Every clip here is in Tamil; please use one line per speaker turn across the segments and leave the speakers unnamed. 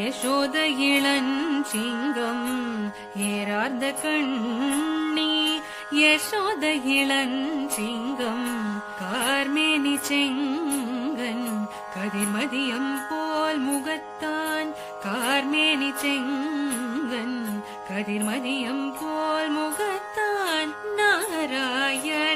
யசோத இளஞ்சிங்கம் ஏறார்ந்த கண்ணி யசோத இளஞ்சிங்கம் கார்மேனி செங்கன் கதிர்மதியம் போல் முகத்தான் கார்மேனி செங்கன் கதிர்மதியம் போல் முகத்தான் நாராயண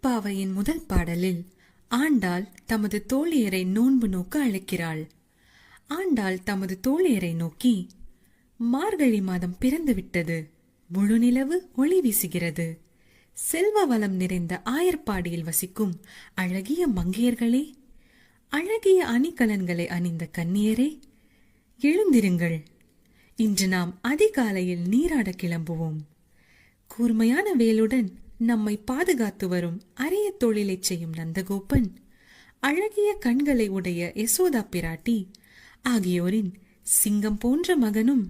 திருப்பாவையின் முதல் பாடலில் ஆண்டாள் தமது தோழியரை நோன்பு நோக்க அழைக்கிறாள். ஆண்டாள் தமது தோழியரை நோக்கி மார்கழி மாதம் பிறந்துவிட்டது. முழுநிலவு ஒளி வீசுகிறது. செல்வ வளம் நிறைந்த ஆயர்பாடியில் வசிக்கும் அழகிய மங்கையர்களே அழகிய அணிகலன்களை அணிந்த கன்னியரே எழுந்திருங்கள். இன்று நாம் அதிகாலையில் நீராட கிளம்புவோம். கூர்மையான வேலுடன் நம்மை பாதுகாத்து வரும் அரிய தொழிலைச் செய்யும் நந்தகோபன் அழகிய கண்களை உடைய யசோதா பிராட்டி ஆகியோரின் சிங்கம் போன்ற மகனும்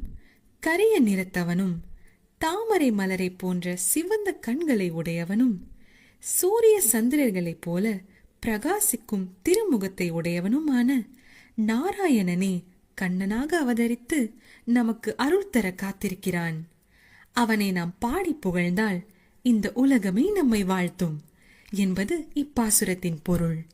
கரிய நிறத்தவனும் தாமரை மலரை போன்ற சிவந்த கண்களை உடையவனும் சூரிய சந்திரர்களைப் போல பிரகாசிக்கும் திருமுகத்தை உடையவனுமான நாராயணனே கண்ணனாக அவதரித்து நமக்கு அருள் தர காத்திருக்கிறான். அவனை நாம் பாடி புகழ்ந்தால் இந்த உலகமே நம்மை வாழ்த்தும் என்பது இப்பாசுரத்தின் பொருள்.